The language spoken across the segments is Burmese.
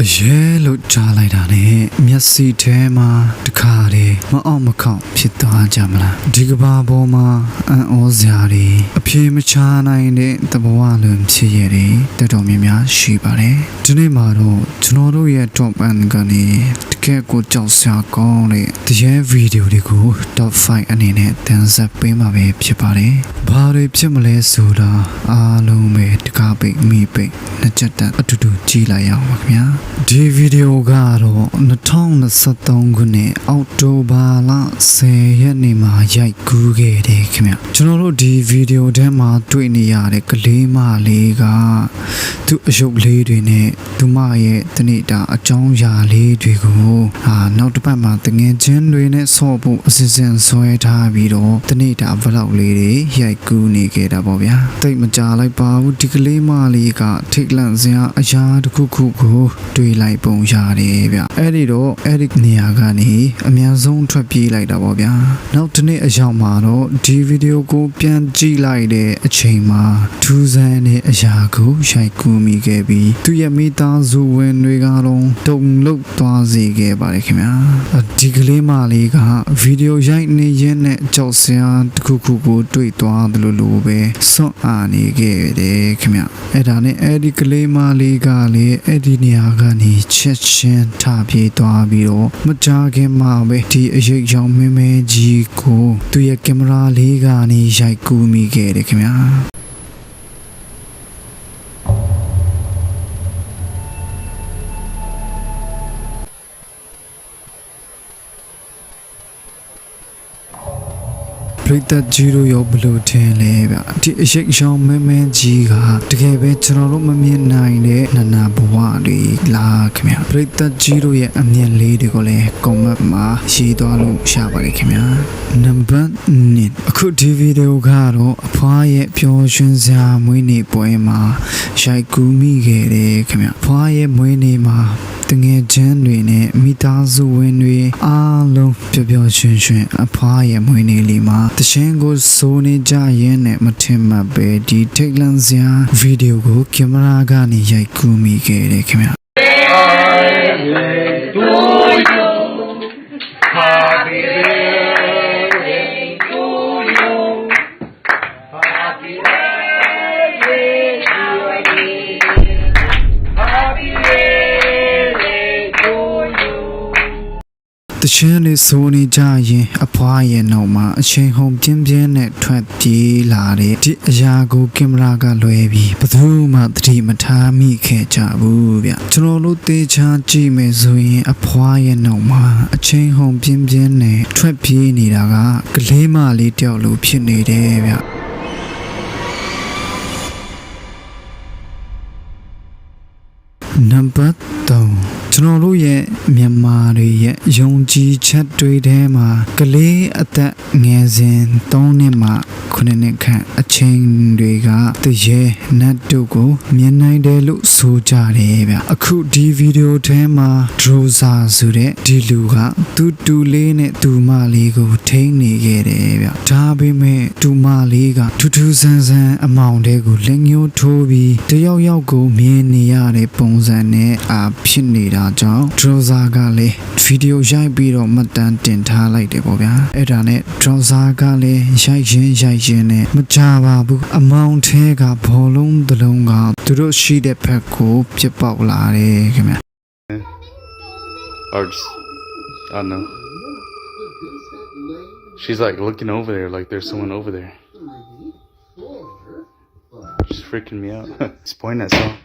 တရေလို့ကြားလိုက်တာနဲ့မျက်စိထဲမှာတခါတည်းမအောင်မခေါင်ဖြစ်သွားကြမလားဒီကဘာပေါ်မှာအံ့ဩစရာတွေအပြေမချနိုင်တဲ့သဘောဝလွန်ဖြစ်ရတဲ့တော်တော်များများရှိပါတယ်ဒီနေ့မှာတော့ကျွန်တော်တို့ရဲ့ top band ကနေတကယ်ကိုကြောက်စရာကောင်းတဲ့တရေဗီဒီယိုတွေကို top 5အနေနဲ့တင်ဆက်ပေးမှာပဲဖြစ်ပါတယ်ဘာတွေဖြစ်မလဲဆိုတာအားလုံးပဲတကားပိတ်မိပိတ်နှစ်ချက်တန်အတူတူကြည့်လိုက်ရအောင်ပါခင်ဗျာဒီဗီဒီယိုကတော့2023ခုနှစ်အောက်တိုဘာလ10ရက်နေ့မှာရိုက်ကူးခဲ့တယ်ခင်ဗျာကျွန်တော်တို့ဒီဗီဒီယိုထဲမှာတွေ့နေရတဲ့ကလေးမလေးကသူ့အယုတ်လေးတွေနဲ့သူမရဲ့တနေ့တာအကြောင်းအရာလေးတွေကိုအာနောက်တစ်ပတ်မှာတငယ်ချင်းတွေနဲ့ဆော့ဖို့အစီအစဉ်ဆွဲထားပြီးတော့တနေ့တာဗလောက်လေးတွေရိုက်ကူးနေခဲ့တာပေါ့ဗျာတိတ်မကြလိုက်ပါဘူးဒီကလေးမလေးကထိတ်လန့်စရာအရာတစ်ခုခုကိုတွေ့လိုက်ပုံရတယ်ဗျအဲ့ဒီတော့အဲ့ဒီနေရာကနေအများဆုံးထွက်ပြေးလိုက်တာပေါ့ဗျာနောက်တစ်နေ့အရောက်မှာတော့ဒီဗီဒီယိုကိုပြန်ကြည့်လိုက်တဲ့အချိန်မှာထူးဆန်းတဲ့အရာကိုရိုက်ကူးမိခဲ့ပြီးသူရဲ့မိသားစုဝင်တွေကတော့တုံလုတ်သွားစေခဲ့ပါတယ်ခင်ဗျာဒီကလေးမလေးကဗီဒီယိုရိုက်နေရင်းနဲ့ကြောက်စရာတစ်ခုခုကိုတွေ့သွားတယ်လို့လို့ပဲစွန့်အားနေခဲ့တယ်ခင်ဗျအဲ့ဒါနဲ့အဲ့ဒီကလေးမလေးကလည်းအဲ့ဒီနေရာကနေချက်ချင်းထပြေးသွားပြီးတော့မကြခင်မှာပဲဒီအရေးရောင်မင်းမဲကြီးကိုသူ့ရဲ့ကင်မရာလေးကနေရိုက်ကူးမိခဲ့တယ်ခင်ဗျာ ပြိတ္တကြီးတို့ရောဘလို့ထင်လဲဗျဒီအရှိတ်ရှောင်းမဲမဲကြီးကတကယ်ပဲကျွန်တော်တို့မမြင်နိုင်တဲ့နနာဘဝတွေလားခင်ဗျပြိတ္တကြီးတို့ရဲ့အမြင်လေးတွေကိုလည်းကွန်မန့်မှာရေးသွားလို့ရှာပါတယ်ခင်ဗျာနံပါတ်1အခုဒီဗီဒီယိုကတော့အဖွားရဲ့ပျော်ရွှင်စရာမွေးနေ့ပွဲမှာရိုက်ကူးမိခဲ့တယ်ခင်ဗျအဖွားရဲ့မွေးနေ့မှာတငယ်ချင်းတွေနဲ့မိသားစုဝင်တွေအားလုံးပျော်ပျော်ရွှင်ရွှင်အဖွားရဲ့မွေးနေ့လေးမှာတခြင်းကိုစိုးနေကြရင်းနဲ့မထင်မှတ်ပဲဒီထိတ်လန့်စရာဗီဒီယိုကိုကင်မရာကနေရိုက်ကူးမိခဲ့တယ်ခင်ဗျ ခြင်းလေးစိုးနေကြရင်အဖွားရဲ့နောက်မှာအချိန်ဟုန်ပြင်းပြင်းနဲ့ထွက်ပြေးလာတဲ့ဒီအရာကိုကင်မရာကလွှဲပြီးဘယ်သူမှသတိမထားမိခဲ့ကြဘူးဗျကျွန်တော်တို့တေချာကြည့်မယ်ဆိုရင်အဖွားရဲ့နောက်မှာအချိန်ဟုန်ပြင်းပြင်းနဲ့ထွက်ပြေးနေတာကကလေးမလေးတယောက်လိုဖြစ်နေတယ်ဗျနံပါတ်3 ကျွန်တော်တို့ရဲ့မြန်မာတွေရဲ့ယုံကြည်ချက်တွေထဲမှာကလေးအသက်ငယ်စဉ်3နှစ်မှ9နှစ်ခန့်အချိန်တွေကတရေနတ်တို့ကိုမြင်နိုင်တယ်လို့ဆိုကြတယ်ဗျအခုဒီဗီဒီယိုထဲမှာဒရိုဇာဆိုတဲ့ဒီလူကသူ့တူလေးနဲ့သူမလေးကိုထိန်းနေခဲ့တယ်ဗျဒါပေမဲ့တူမလေးကထူးထူးဆန်းဆန်းအမောင်တဲကိုလက်ညှိုးထိုးပြီးတယောက်ယောက်ကိုမြင်နေရတဲ့ပုံစံနဲ့အာဖြစ်နေတာကြောင့်ဒရိုဇာကလည်းဗီဒီယိုရိုက်ပြီးတော့မှတ်တမ်းတင်ထားလိုက်တယ်ပေါ့ဗျာအဲ့ဒါနဲ့ဒရိုဇာကလည်းရိုက်ရင်ရိုက်ရင်နဲ့မကြပါဘူးအမောင်ထဲကဘောလုံးတစ်လုံးကသူတို့ရှိတဲ့ဘက်ကိုပြစ်ပေါက်လာတယ်ခင်ဗျ or just I don't know. She's like looking over there, like there's someone over there. She's freaking me out. Just pointing at someone.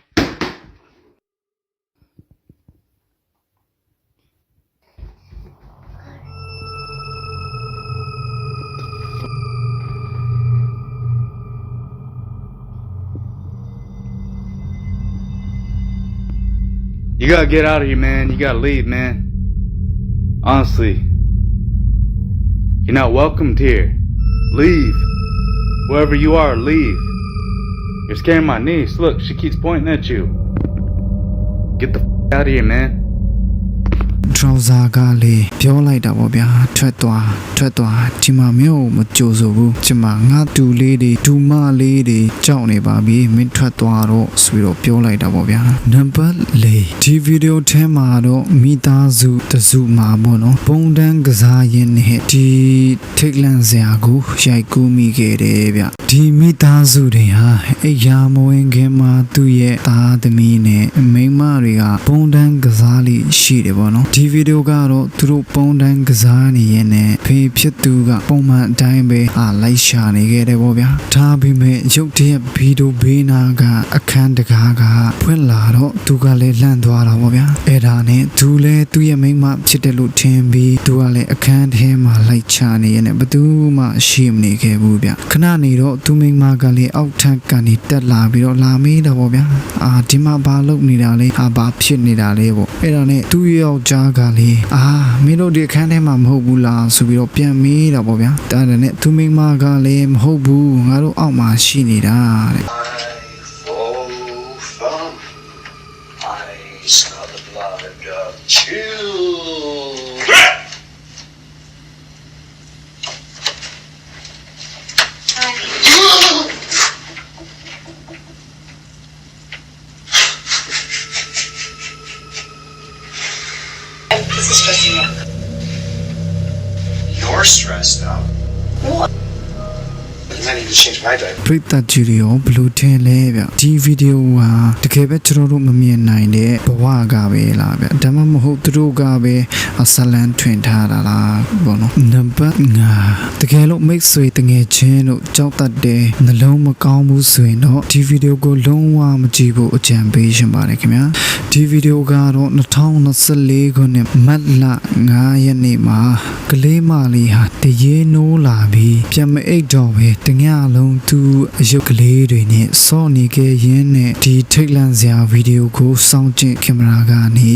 You gotta get out of here, man. You gotta leave, man. Honestly. You're not welcomed here. Leave. Wherever you are, leave. You're scaring my niece. Look, she keeps pointing at you. Get the f- out of here, man. Trouser ကလေပြောလိုက်တာပေါ့ဗျာထွက်သွားထွက်သွားဒီမှာမင်းကိုမကြိုဆိုဘူးဒီမှာငါတူလေးတွေဒူမလေးတွေကြောက်နေပါပြီမင်းထွက်သွားတော့ဆိုပြီးတော့ပြောလိုက်တာပေါ့ဗျာနံပါတ်၄ဒီဗီဒီယိုထဲမှာတော့မိသားစုတစုမှာပေါ့နော်ပုံတန်းကစားရင်းနဲ့ဒီထိတ်လန့်စရာကိုရိုက်ကူးမိခဲ့တယ်ဗျဒီမိသားစုတွေဟာအိယာမဝင်ခင်မှာသူ့ရဲ့သားသမီးနဲ့မိန်းမတွေကပုံတန်းကစား လိရှိတယ်ပေါ့နော်ဒီဗီဒီယိုကတော့သူတို့ပုံတန်းကစားနေရင်နဲ့ဖေဖြစ်သူကပုံမှန်အတိုင်းပဲအာလိုက်ရှာနေခဲ့တယ်ပေါ့ဗျာဒါပေမဲ့ရုတ်တရက်ဗီဒီယိုဘေးနာကအခန်းတကားကဖွင့်လာတော့သူကလည်းလန့်သွားတာပေါ့ဗျာအဲ့ဒါနဲ့သူလည်းသူ့ရဲ့မိန်းမဖြစ်တယ်လို့ထင်ပြီးသူကလည်းအခန်းထဲမှာလိုက်ချနေရင်လည်းဘယ်သူမှရှိမနေခဲ့ဘူးဗျခဏနေတော့သူမိန်းမကလည်းအောက်ထပ်ကနေတက်လာပြီးတော့လာမေးတာပေါ့ဗျာအာဒီမှာဘာလုပ်နေတာလဲအာဘာဖြစ်နေတာလဲပေါ့အဲ့ဒါနဲ့သူ့ယောက်ျားကလည်းအာမင်းတို့ဒီအခန်းထဲမှာမဟုတ်ဘူးလားဆိုပြီးတော့ပြန်မေးတာပေါ့ဗျာဒါနဲ့သူမိန်းမကလည်းမဟုတ်ဘူးငါတို့အောက်မှာရှိနေတာတဲ့ You're stressed out. What? I need to change my diaper. ပရိသတ်ကြီးတွေရောဘယ်လို့ထင်လဲဗျဒီဗီဒီယိုဟာတကယ်ပဲကျွန်တော်တို့မမြင်နိုင်တဲ့ဘဝကပဲလားဗျဒါမှမဟုတ်သူတို့ကပဲအ ဆလန်ထွင်ထားတာလားဘောနော်နံပါတ်5တကယ်လို့မိတ်ဆွေတငယ်ချင်းတို့ကြောက်တတ်တဲ့နှလုံးမကောင်းဘူးဆိုရင်တော့ဒီဗီဒီယိုကိုလုံးဝမကြည့်ဖို့အကြံပေးရှင်ပါတယ်ခင်ဗျာဒီဗီဒီယိုကတော့2024ခုနှစ်မတ်လ9ရက်နေ့မှာကလေးမလေးဟာတရေနိုးလာပြီးပြန်မအိတ်တော့ပဲတညလုံးသူအယုတ်ကလေးတွေနဲ့စော့နေခဲ့ရင်းနဲ့ဒီထိတ်လန့်စရာဗီဒီယိုကိုစောင့်ကြည့်ကင်မရာကနေ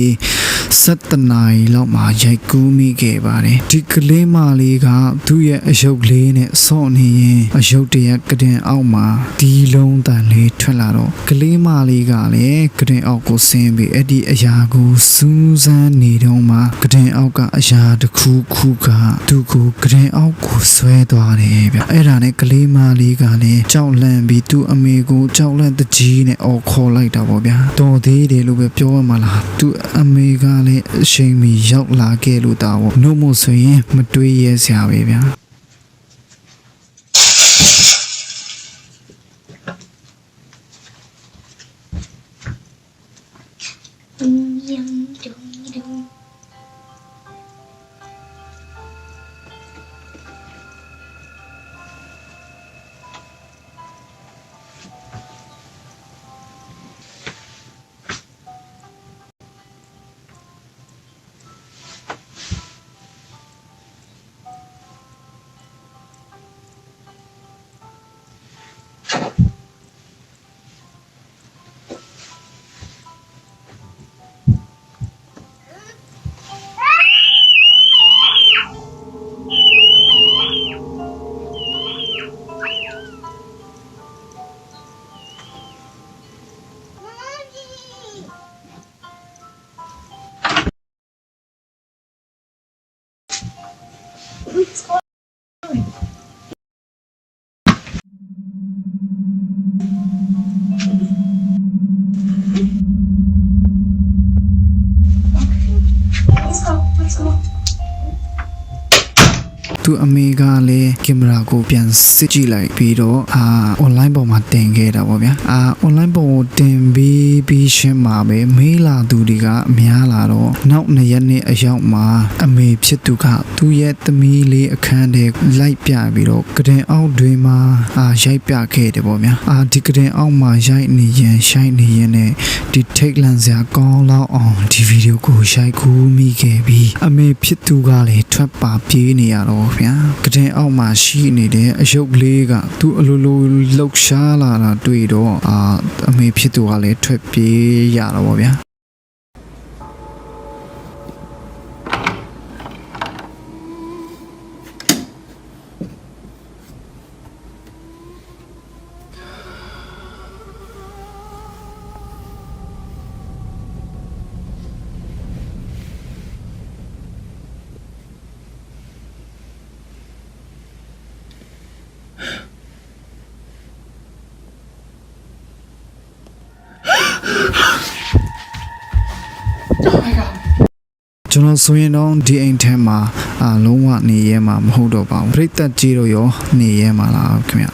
7နာရီလောက်မှာရိုက်ကူးမိခဲ့ပါတယ်ဒီကလေးမလေးကသူ့ရဲ့အယုတ်ကလေးနဲ့စော့နေရင်အယုတ်တရက်ကတင်အောက်မှာဒီလုံးတန်လေးထွက်လာတော့ကလေးမလေးကလည်းကတင်အောက်ကိုဆင်းပြီးအဲ့ဒီအရာကိုစူးစမ်းနေတော့မှကတင်အောက်ကအရာတစ်ခုခုကသူ့ကိုကတင်အောက်ကိုဆွဲသွားတယ်ဗျအဲ့ဒါနဲ့ကလေးမလေးကလည်းကြောက်လန့်ပြီးသူ့အမေကိုကြောက်လန့်တကြီးနဲ့အော်ခေါ်လိုက်တာပေါ့ဗျာတော်သေးတယ်လို့ပဲပြောရမှာလားသူ့အမေကလည်းအချိန်မီရောက်လာခဲ့လို့တာပေါ့နှုတ်မို့ဆိုရင်မတွေးရဲစရာပဲဗျာ It's သူအမေကလည်းကင်မရာကိုပြန်စစ်ကြည့်လိုက်ပြီးတော့အာ online ပေါ်မှာတင်ခဲ့တာပေါ့ဗျာအာ online ပေါ်ကိုတင်ပြီးပြီးရှင်းမှာပဲမေးလာသူတွေကအများလာတော့နောက်နှစ်ရက်နဲ့အရောက်မှာအမေဖြစ်သူကသူ့ရဲ့သမီးလေးအခန်းထဲလိုက်ပြပြီးတော့ကတင်အောက်တွင်မှာအာရိုက်ပြခဲ့တယ်ပေါ့ဗျာအာဒီကတင်အောက်မှာရိုက်နေရင်ရှိုက်နေရင်နဲ့ဒီထိတ်လန့်စရာကောင်းလောက်အောင်ဒီဗီဒီယိုကိုရိုက်ကူးမိခဲ့ပြီးအမေဖြစ်သူကလည်းထွက်ပါပြေးနေရတော့ဗျာကတင်အောက်မှာရှိနေတဲ့အယုတ်ကလေးကသူ့အလိုလိုလှုပ်ရှားလာတာတွေ့တော့အာအမေဖြစ်သူကလည်းထွက်ပြေးရတော့ဗောဗျာ ဆိုရင်တော့ဒီအိမ်ထဲမှာအာလုံးဝနေရဲမှာမဟုတ်တော့ပါဘူးပြိသက်ကြီးတို့ရောနေရဲမှာလားခင်ဗျ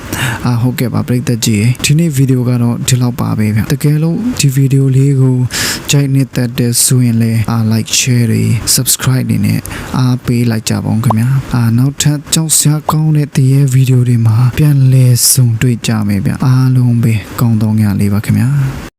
အာဟုတ်ကဲ့ပါပြိသက်ကြီးရေဒီနေ့ဗီဒီယိုကတော့ဒီလောက်ပါပဲဗျတကယ်လို့ဒီဗီဒီယိုလေးကိုကြိုက်နေတဲ့တဲ့ဆိုရင်လည်းအာ like share တွေ subscribe တွေနဲ့အားပေးလိုက်ကြပါဦးခင်ဗျအာနောက်ထပ်ကြောက်စရာကောင်းတဲ့တရေဗီဒီယိုတွေမှာပြန်လည်ဆုံတွေ့ကြမယ်ဗျအားလုံးပဲကောင်းသောညလေးပါခင်ဗျ